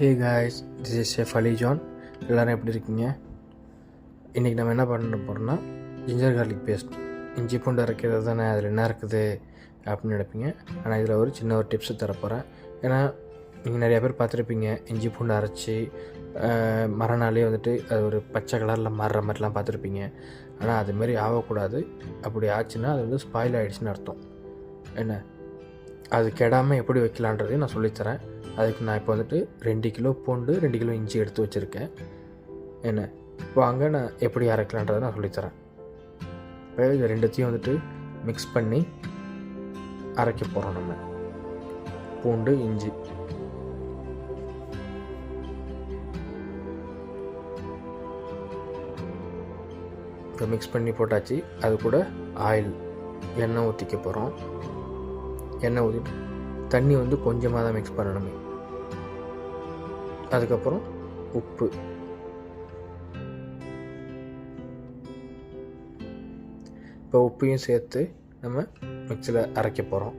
Hey guys this is chef Ali John எல்லோரும் எப்படி இருக்கீங்க? இன்றைக்கி நம்ம என்ன பண்ண போகிறோம்னா ஜிஞ்சர் கார்லிக் பேஸ்ட் இஞ்சி பூண்டு அரைக்கிறது தானே அதில் என்ன இருக்குது அப்படின்னு நினைப்பீங்க. ஆனால் இதில் ஒரு சின்ன ஒரு டிப்ஸு தரப்போகிறேன் ஏன்னா நீங்கள் நிறைய பேர் பார்த்துருப்பீங்க இஞ்சி பூண்டு அரைச்சி அஹ், மறுநாளே வந்துட்டு அது ஒரு பச்சை கலரில் மாறுற மாதிரிலாம் பார்த்துருப்பீங்க. ஆனால் அதுமாரி ஆகக்கூடாது. அப்படி ஆச்சுன்னா அது வந்து ஸ்பாயில் ஆகிடுச்சின்னு அர்த்தம். என்ன? அது கெடாமல் எப்படி வைக்கலான்றதையும் நான் சொல்லித்தரேன். அதுக்கு நான் இப்போ வந்துட்டு ரெண்டு கிலோ பூண்டு ரெண்டு கிலோ இஞ்சி எடுத்து வச்சுருக்கேன். என்ன? வாங்க நான் எப்படி அரைக்கலான்றதை நான் சொல்லித்தரேன். இப்போ இது ரெண்டுத்தையும் வந்துட்டு மிக்ஸ் பண்ணி அரைக்க போகிறோம் நம்ம. பூண்டு இஞ்சி. இப்போ மிக்ஸ் பண்ணி போட்டாச்சு. அது கூட ஆயில் எண்ணெய் ஊற்றிக்க போகிறோம் எண்ணெய் ஊற்றிட்டு தண்ணி வந்து கொஞ்சமாக தான் மிக்ஸ் பண்ணணுமே. அதுக்கப்புறம் உப்பு. இப்போ உப்பையும் சேர்த்து நம்ம மிக்சியில் அரைக்க போகிறோம்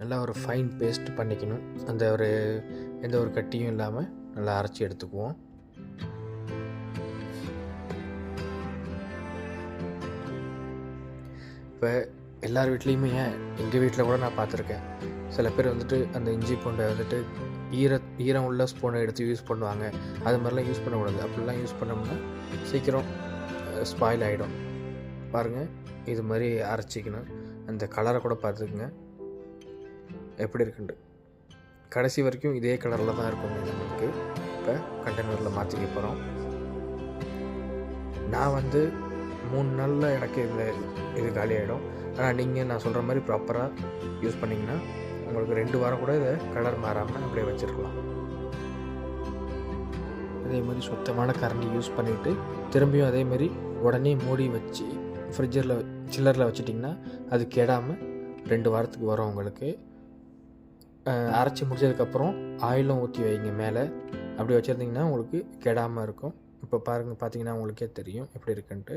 நல்லா ஒரு ஃபைன் பேஸ்ட் பண்ணிக்கணும். அந்த ஒரு எந்த ஒரு கட்டியும் இல்லாமல் நல்லா அரைச்சி எடுத்துக்குவோம். இப்போ எல்லார் வீட்லேயுமே ஏன்? எங்கள் வீட்டில் கூட நான் பார்த்துருக்கேன் சில பேர் வந்துட்டு அந்த இஞ்சி பூண்டை வந்துட்டு ஈர ஈரம் உள்ள ஸ்பூனை எடுத்து யூஸ் பண்ணுவாங்க. அது மாதிரிலாம் யூஸ் பண்ணக்கூடாது. அப்படிலாம் யூஸ் பண்ணோம்னா சீக்கிரம் ஸ்பாயில் ஆகிடும் பாருங்கள் இது மாதிரி அரைச்சிக்கணும். அந்த கலரை கூட பார்த்துக்குங்க. எப்படி இருக்குண்டு கடைசி வரைக்கும் இதே கலரில் தான் இருக்கும் நம்மளுக்கு நமக்கு. இப்போ கண்டெய்னரில் மாற்றிக்க போகிறோம் நான் வந்து மூணு நாளில் எனக்கு இதில் இது காலி ஆகிடும் ஆனால் நீங்கள் நான் சொல்கிற மாதிரி ப்ராப்பராக யூஸ் பண்ணிங்கன்னா உங்களுக்கு ரெண்டு வாரம் கூட இதை கலர் மாறாமல் அப்படியே வச்சுருக்கலாம். அதே மாதிரி சுத்தமான கரண்டி யூஸ் பண்ணிவிட்டு திரும்பியும் அதே மாதிரி உடனே மூடி வச்சு ஃப்ரிட்ஜரில் சில்லரில் வச்சிட்டிங்கன்னா அது கெடாமல் ரெண்டு வாரத்துக்கு வரும் உங்களுக்கு. அரைச்சி முடிச்சதுக்கப்புறம் ஆயிலும் ஊற்றி வைங்க மேலே. அப்படி வச்சுருந்தீங்கன்னா உங்களுக்கு கெடாமல் இருக்கும். இப்போ பாருங்கள் பார்த்தீங்கன்னா உங்களுக்கே தெரியும் எப்படி இருக்குன்ட்டு.